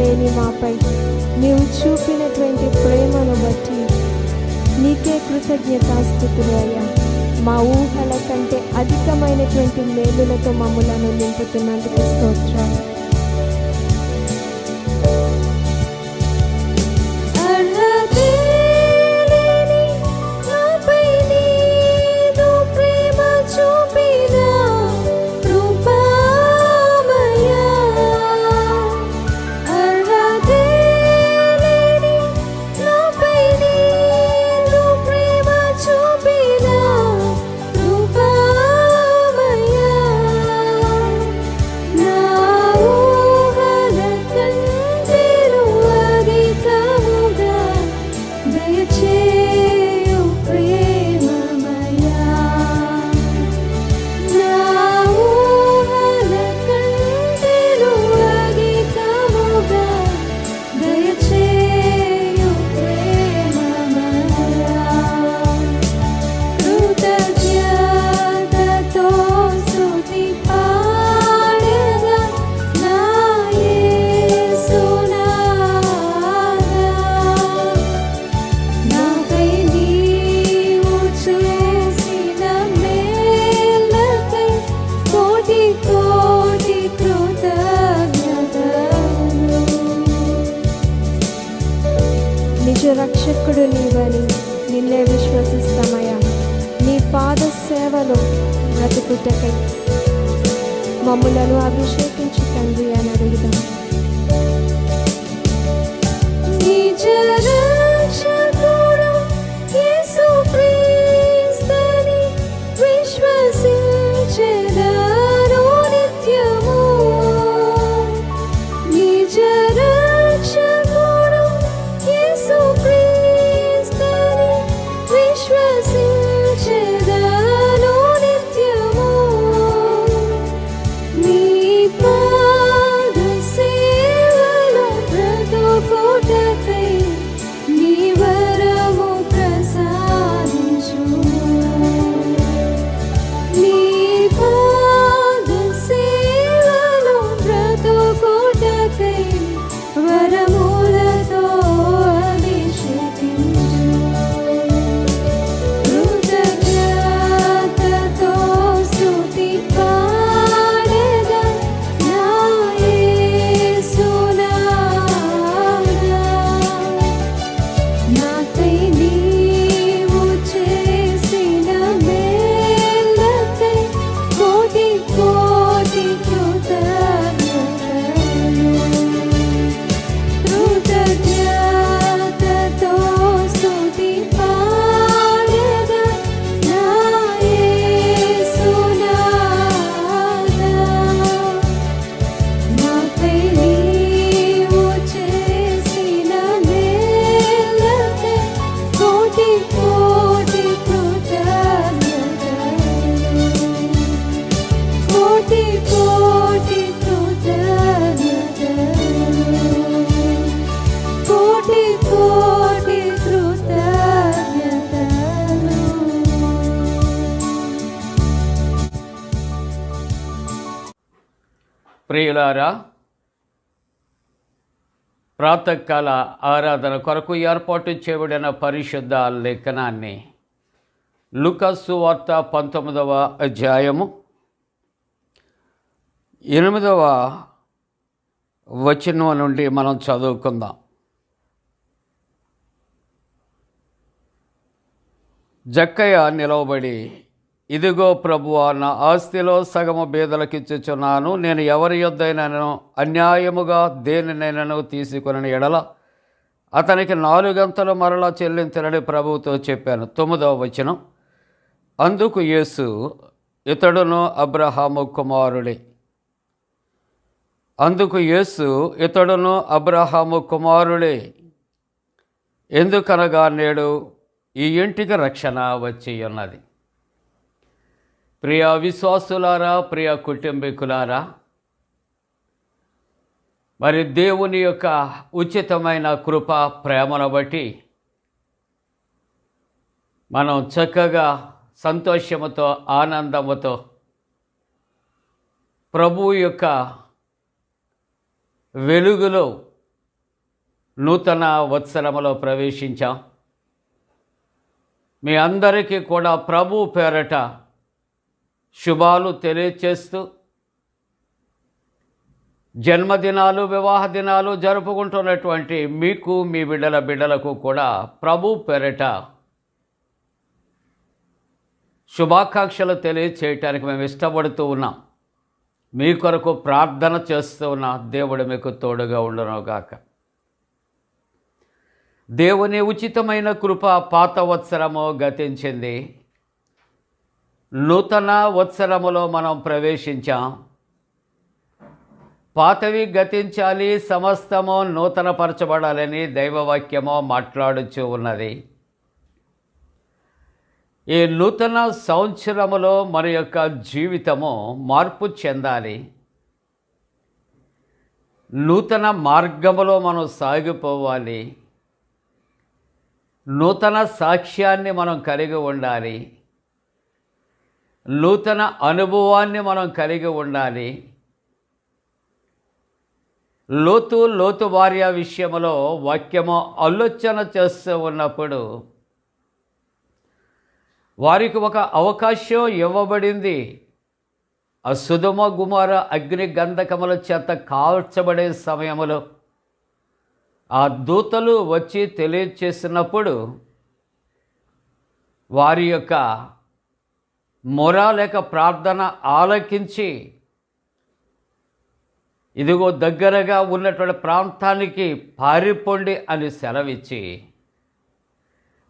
లేని మాపై నీవు చూపినటువంటి ప్రేమను బట్టి నీకే కృతజ్ఞతాస్థుతులు అయ్యా. మా ఊహల కంటే అధికమైనటువంటి మేలులతో మమ్మలను నింపుతున్నందుకు స్తోత్రాలు నిజ రక్షకుడు నీవని నిన్నే విశ్వసిస్తామయ్యా. నీ పాద సేవలో బ్రతుకుటకై మమ్ములను అభిషేకించి తండ్రి అని అడుగుదాం. ప్రియులారా ప్రాతకాల ఆరాధన కొరకు ఏర్పాటు చేయబడిన పరిశుద్ధ లేఖనాన్ని లుకస్సు వార్త పంతొమ్మిదవ అధ్యాయము ఎనిమిదవ వచనం నుండి మనం చదువుకుందాం. జక్కయ్య నిలవబడి ఇదిగో ప్రభువా నా ఆస్తిలో సగము బీదలకిచ్చుచున్నాను. నేను ఎవరి యొద్దైనను అన్యాయముగా దేనినైనాను తీసుకుని ఎడల అతనికి నాలుగంతలు మరలా చెల్లించనని ప్రభువుతో చెప్పాను. తొమ్మిదవ వచనం. అందుకు యేసు ఇతడును అబ్రహాము కుమారుడే అందుకు యేసు ఇతడును అబ్రహాము కుమారుడే ఎందుకనగా నేడు ఈ ఇంటికి రక్షణ వచ్చి ఉన్నది. ప్రియ విశ్వాసులారా ప్రియ కుటుంబీకులారా మరి దేవుని యొక్క ఉచితమైన కృప ప్రేమను బట్టి మనం చక్కగా సంతోషముతో ఆనందముతో ప్రభు యొక్క వెలుగులో నూతన వత్సరములో ప్రవేశించాం. మీ అందరికీ కూడా ప్రభు పేరట శుభాలు తెలియచేస్తూ జన్మదినాలు వివాహ దినాలు జరుపుకుంటున్నటువంటి మీకు మీ బిడ్డల బిడ్డలకు కూడా ప్రభు పెరట శుభాకాంక్షలు తెలియచేయటానికి మేము ఇష్టపడుతూ ఉన్నాం. మీ కొరకు ప్రార్థన చేస్తూ ఉన్న దేవుడు మీకు తోడుగా ఉండనుగాక. దేవుని ఉచితమైన కృప పాత వత్సరము గతించింది. నూతన వత్సరములో మనం ప్రవేశించాం. పాతవి గతించాలి సమస్తము నూతనపరచబడాలని దైవవాక్యము మాట్లాడుచూ ఉన్నది. ఈ నూతన సంవత్సరములో మన యొక్క జీవితము మార్పు చెందాలి. నూతన మార్గములో మనం సాగిపోవాలి. నూతన సాక్ష్యాన్ని మనం కలిగి ఉండాలి. నూతన అనుభవాన్ని మనం కలిగి ఉండాలి. లోతు లోతు భార్య విషయంలో వాక్యము ఆలోచన చేస్తూ ఉన్నప్పుడు వారికి ఒక అవకాశం ఇవ్వబడింది. ఆ సుధుమ గుమార అగ్ని గంధకముల చేత కాల్చబడే సమయంలో ఆ దూతలు వచ్చి తెలియచేసినప్పుడు వారి యొక్క మొర లేక ప్రార్థన ఆలకించి ఇదిగో దగ్గరగా ఉన్నటువంటి ప్రాంతానికి పారిపోండి అని సెలవిచ్చి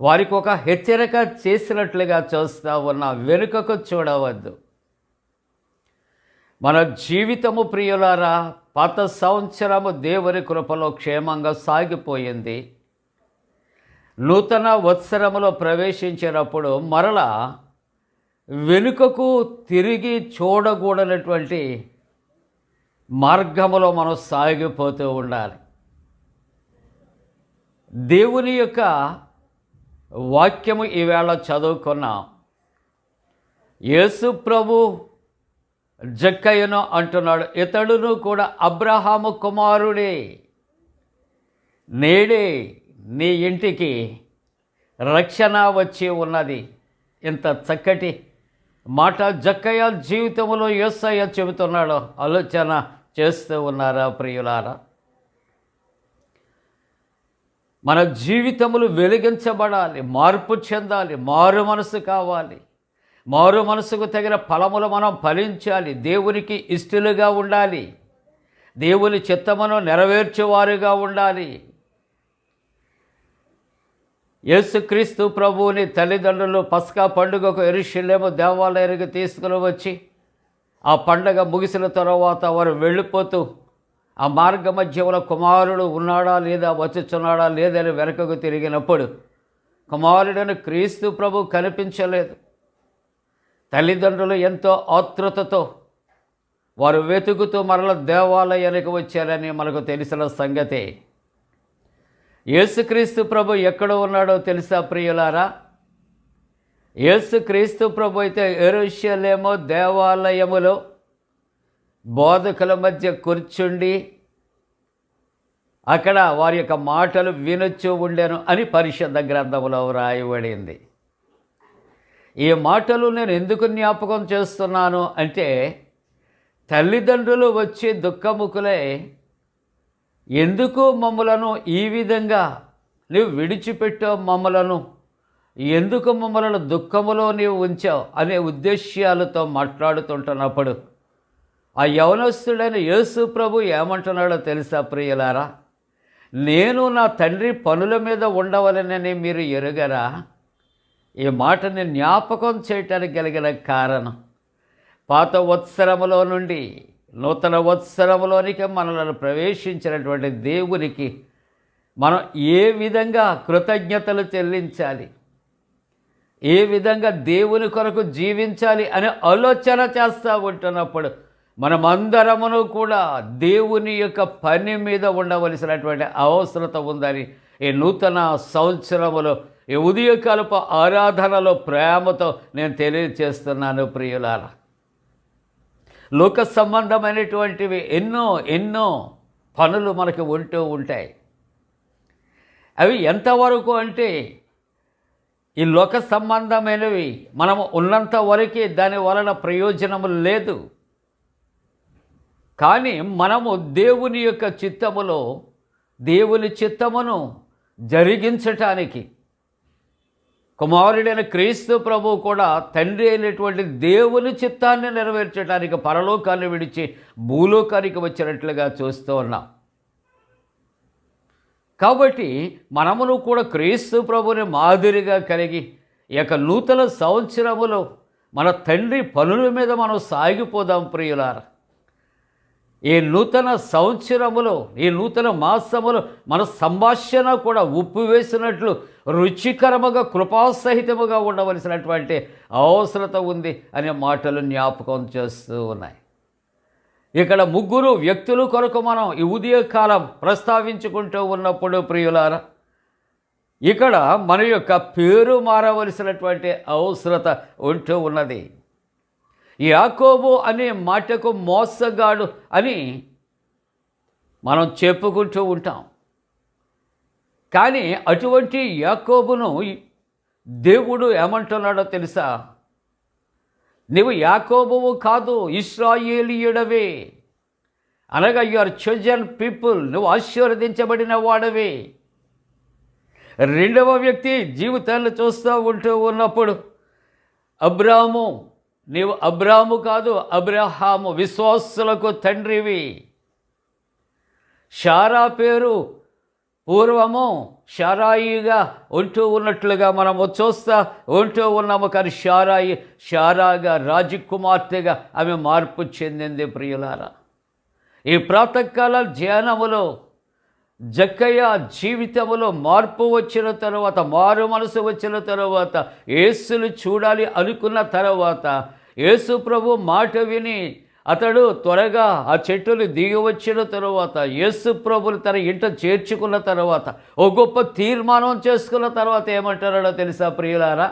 వారికి ఒక హెచ్చరిక చేసినట్లుగా చూస్తూ ఉన్న వెనుకకు చూడవద్దు. మన జీవితము ప్రియులారా పాత సంవత్సరము దేవుని కృపలో క్షేమంగా సాగిపోయింది. నూతన వత్సరములో ప్రవేశించినప్పుడు మరలా వెనుకకు తిరిగి చూడకూడనటువంటి మార్గములో మనం సాగిపోతూ ఉండాలి. దేవుని యొక్క వాక్యము ఈవేళ చదువుకున్నాం. యేసు ప్రభు జక్కయ్యను అంటున్నాడు ఇతడును కూడా అబ్రహాము కుమారుడే నేడే నీ ఇంటికి రక్షణ వచ్చి ఉన్నది. ఇంత చక్కటి మాట జక్కయ్య జీవితంలో యేసయ్య చెబుతున్నాడు ఆలోచన చేస్తూ ఉన్నారా ప్రియులారా? మన జీవితములు వెలిగించబడాలి మార్పు చెందాలి మారు మనసు కావాలి. మారు మనసుకు తగిన ఫలములు మనం ఫలించాలి దేవునికి ఇష్టలుగా ఉండాలి. దేవుని చిత్తమును నెరవేర్చేవారుగా ఉండాలి. యేసుక్రీస్తు ప్రభువుని తల్లిదండ్రులు పస్కా పండుగకు ఎరుషులేమో దేవాలయానికి తీసుకుని వచ్చి ఆ పండగ ముగిసిన తర్వాత వారు వెళ్ళిపోతూ ఆ మార్గ మధ్యముల కుమారుడు ఉన్నాడా లేదా వచ్చుచున్నాడా లేదని వెనకకు తిరిగినప్పుడు కుమారుడని క్రీస్తు ప్రభు కనిపించలేదు. తల్లిదండ్రులు ఎంతో ఆతృతతో వారు వెతుకుతూ మరల దేవాలయానికి వచ్చారని మనకు తెలిసిన సంగతే. యేసుక్రీస్తు ప్రభు ఎక్కడ ఉన్నాడో తెలుసా ప్రియులారా? యేసుక్రీస్తు ప్రభు అయితే ఎరుషలేమో దేవాలయములో బోధకుల మధ్య కూర్చుండి అక్కడ వారి యొక్క మాటలు వినొచ్చు ఉండేను అని పరిశుద్ధ గ్రంథంలో వ్రాయబడింది. ఈ మాటలు నేను ఎందుకు జ్ఞాపకం చేస్తున్నాను అంటే తల్లిదండ్రులు వచ్చి దుఃఖముఖులై ఎందుకు మమ్మలను ఈ విధంగా నువ్వు విడిచిపెట్టావు మమ్మలను? ఎందుకు మమ్మలను దుఃఖములో నీవు ఉంచావు అనే ఉద్దేశ్యాలతో మాట్లాడుతుంటున్నప్పుడు ఆ యవనస్తుడైన యేసు ప్రభు ఏమంటున్నాడో తెలుసా ప్రియులారా? నేను నా తండ్రి పనుల మీద ఉండవలనని మీరు ఎరుగరా? ఈ మాటని జ్ఞాపకం చేయటానికి కలిగిన కారణం పాత వత్సరములో నుండి నూతన వత్సరములోనికి మనలను ప్రవేశించినటువంటి దేవునికి మనం ఏ విధంగా కృతజ్ఞతలు చెల్లించాలి? ఏ విధంగా దేవుని కొరకు జీవించాలి అనే ఆలోచన చేస్తూ ఉంటున్నప్పుడు మనమందరమును కూడా దేవుని యొక్క పని మీద ఉండవలసినటువంటి అవసరత ఉందని ఈ నూతన సంవత్సరములో ఈ ఉదయకాలపు ఆరాధనలో ప్రేమతో నేను తెలియజేస్తున్నాను ప్రియులారా. లోక సంబంధమైనటువంటివి ఎన్నో ఎన్నో పనులు మనకు ఉంటూ ఉంటాయి. అవి ఎంతవరకు అంటే ఈ లోక సంబంధమైనవి మనము ఉన్నంత వరకే దాని వలన ప్రయోజనము లేదు. కానీ మనము దేవుని యొక్క చిత్తములో దేవుని చిత్తమును జరిగించటానికి కుమారుడైన క్రీస్తు ప్రభు కూడా తండ్రి అయినటువంటి దేవుని చిత్తాన్ని నెరవేర్చడానికి పరలోకాన్ని విడిచి భూలోకానికి వచ్చినట్లుగా చూస్తూ ఉన్నాం. కాబట్టి మనమును కూడా క్రీస్తు ప్రభుని మాదిరిగా కలిగి ఈ యొక్క నూతన సంవత్సరములో మన తండ్రి పనుల మీద మనం సాగిపోదాం ప్రియులారా. ఈ నూతన సంవత్సరములో ఈ నూతన మాసములో మన సంభాషణ కూడా ఉప్పు వేసినట్లు రుచికరముగా కృపాసహితముగా ఉండవలసినటువంటి అవసరత ఉంది అనే మాటలు జ్ఞాపకం చేస్తూ ఉన్నాయి. ఇక్కడ ముగ్గురు వ్యక్తుల కొరకు మనం ఈ ఉదయకాలం ప్రస్తావించుకుంటూ ఉన్నప్పుడు ప్రియులారా ఇక్కడ మన యొక్క పేరు మారవలసినటువంటి అవసరత ఉంటూ ఉన్నది. యాకోబు అనే మాటకు మోసగాడు అని మనం చెప్పుకుంటూ ఉంటాం. కానీ అటువంటి యాకోబును దేవుడు ఏమంటున్నాడో తెలుసా? నీవు యాకోబువు కాదు ఇస్రాయేలీయుడవే అనగా యు ఆర్ చోజన్ పీపుల్ నువ్వు ఆశీర్వదించబడిన వాడవే. రెండవ వ్యక్తి జీవితాన్ని చూస్తూ ఉంటూ ఉన్నప్పుడు అబ్రాహము నీవు అబ్రాము కాదు అబ్రహాము విశ్వాసులకు తండ్రివి. షారా పేరు పూర్వము షారాయిగా ఉంటూ ఉన్నట్లుగా మనము చూస్తా ఉంటూ ఉన్నాము కానీ షారాయి షారాగా రాజకుమార్తెగా ఆమె మార్పు చెందింది ప్రియులారా. ఈ ప్రాతకాల ధ్యానములో జక్కయ్య జీవితములో మార్పు వచ్చిన తర్వాత మారు మనసు వచ్చిన తర్వాత ఏసులు చూడాలి అనుకున్న తర్వాత యేసు ప్రభు మాట విని అతడు త్వరగా ఆ చెట్టుని దిగి వచ్చిన తరువాత యేసు ప్రభుని తన ఇంట చేర్చుకున్న తర్వాత ఓ గొప్ప తీర్మానం చేసుకున్న తర్వాత ఏమంటారో తెలుసా ప్రియులారా?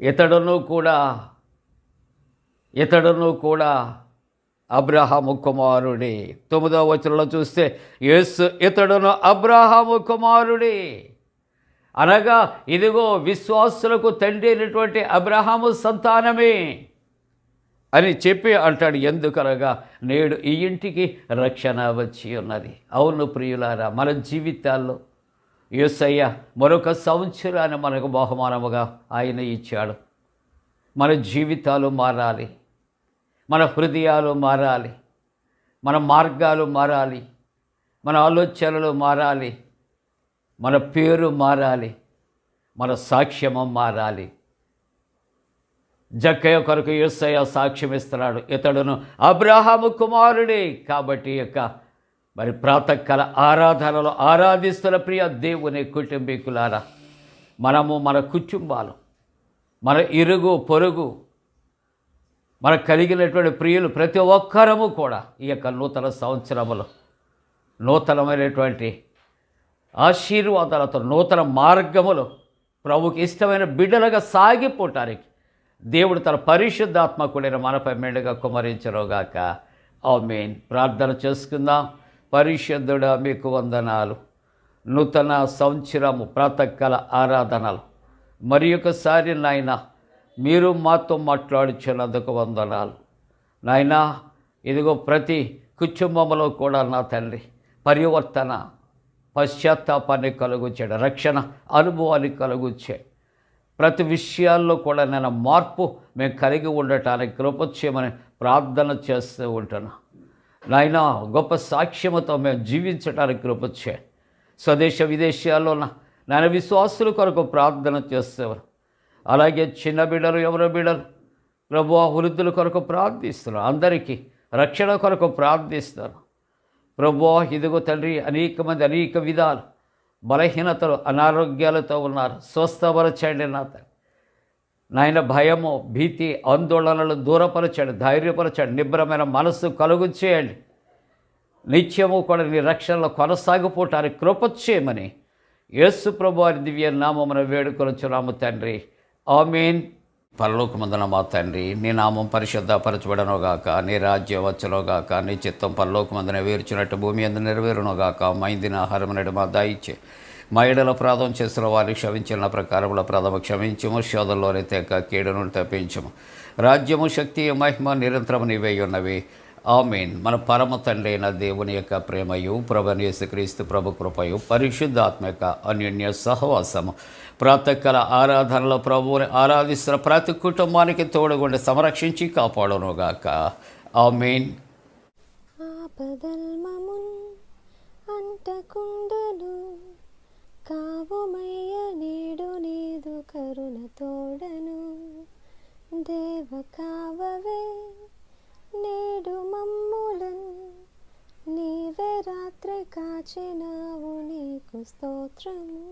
ఇతడును కూడా ఇతడును కూడా అబ్రహాము కుమారుడి. తొమ్మిదవ వచనంలో చూస్తే యేసు ఇతడును అబ్రహాము కుమారుడి. అనగా ఇదిగో విశ్వాసులకు తండ్రి అయినటువంటి అబ్రహాము సంతానమే అని చెప్పి అంటాడు. ఎందుకనగా నేడు ఈ ఇంటికి రక్షణ వచ్చి ఉన్నది. అవును ప్రియులారా మన జీవితాల్లో యేసయ్య మరొక సంవత్సరాన్ని మనకు బహుమానముగా ఆయన ఇచ్చాడు. మన జీవితాలు మారాలి. మన హృదయాలు మారాలి. మన మార్గాలు మారాలి. మన ఆలోచనలు మారాలి. మన పేరు మారాలి మన సాక్ష్యము మారాలి. జక్కయ్య కొరకు యేసయ్య సాక్ష్యం ఇస్తున్నాడు. ఇతడును అబ్రహాము కుమారుడే కాబట్టి ఈ యొక్క మరి ప్రాతకాల ఆరాధనలో ఆరాధిస్తున్న ప్రియ దేవుని కుటుంబీకులారా మనము మన కుటుంబాలు మన ఇరుగు పొరుగు మనకు కలిగినటువంటి ప్రియులు ప్రతి ఒక్కరము కూడా ఈ యొక్క నూతన సంవత్సరములో నూతనమైనటువంటి ఆశీర్వాదాలతో నూతన మార్గములో ప్రభుకి ఇష్టమైన బిడ్డలుగా సాగిపోవటానికి దేవుడు తన పరిశుద్ధాత్మ కూడిన మనపై మెండుగా కుమరించరోగాక మెయిన్ ప్రార్థన చేసుకుందాం. పరిశుద్ధుడా మీకు వందనాలు. నూతన సంవత్సరము ప్రాతకాల ఆరాధనలు. మరి ఒకసారి నాయన మీరు మాతో మాట్లాడుచున్నందుకు వందనాలు. నాయనా ఇదిగో ప్రతి కుటుంబంలో కూడా నా తండ్రి పరివర్తన పశ్చాత్తాపాన్ని కలుగుచ్చాడు రక్షణ అనుభవాన్ని కలుగుచ్చాడు ప్రతి విషయాల్లో కూడా నేను మార్పు మేము కలిగి ఉండటానికి కృపచ్యమని ప్రార్థన చేస్తూ ఉంటాను. నాయన గొప్ప సాక్ష్యముతో మేము జీవించడానికి కృపచ్చే స్వదేశ విదేశాల్లో నాయన విశ్వాసుల కొరకు ప్రార్థన చేసేవారు అలాగే చిన్న బిడ్డలు ఎవరో బిడ్డలు? ప్రభు వృద్ధుల కొరకు ప్రార్థిస్తున్నారు. అందరికీ రక్షణ కొరకు ప్రార్థిస్తాను ప్రభు ఇదిగో తండ్రి అనేక మంది అనేక విధాలు బలహీనతలు అనారోగ్యాలతో ఉన్నారు. స్వస్థపరచండి నా తండ్రి. నాయన భయము భీతి ఆందోళనలు దూరపరచండి ధైర్యపరచండి నిబ్రమైన మనస్సు కలుగు చేయండి. నిత్యము కూడా నీ రక్షణలో కొనసాగిపోవటానికి కృపచ్చేయమని యేసు ప్రభు వారి దివ్య నామమున రాము తండ్రి. ఆమెన్. పరలోకమందున మా తండ్రి నీ నామం పరిశుద్ధపరచబడనుగాక నీ రాజ్యం వచ్చునుగాక నీ చిత్తం పరలోకమందున వేర్చినట్టు భూమి అందు నెరవేరునుగాక. మైందిన ఆహారమునడు మా దాయిచ్చే మా ఎడల ప్రాధం చేసిన వారికి క్షమించిన ప్రకారముల ప్రథమ క్షమించము. శోధంలోనే తెక కీడును తప్పించము. రాజ్యము శక్తి మహిమ నిరంతరము నీవై ఉన్నవి. ఆమెన్. మన పరమ తండ్రి అయిన దేవుని యొక్క ప్రేమయు ప్రభనేసుక్రీస్తు ప్రభు కృపయు పరిశుద్ధాత్మ యొక్క అన్యోన్య సహవాసము. ప్రాతకాల ఆరాధనలో ప్రభువుని ఆరాధిస్తున్న ప్రతి కుటుంబానికి తోడుగుండి సంరక్షించి కాపాడునుగాక. ఆమెన్. అంటకుండను కావుమయ్య నేడు నీదు కరుణ తోడను దేవ కావవే నేడు మమ్ములన్ నీవే రాత్రి కాచినావు నీకు స్తోత్రము.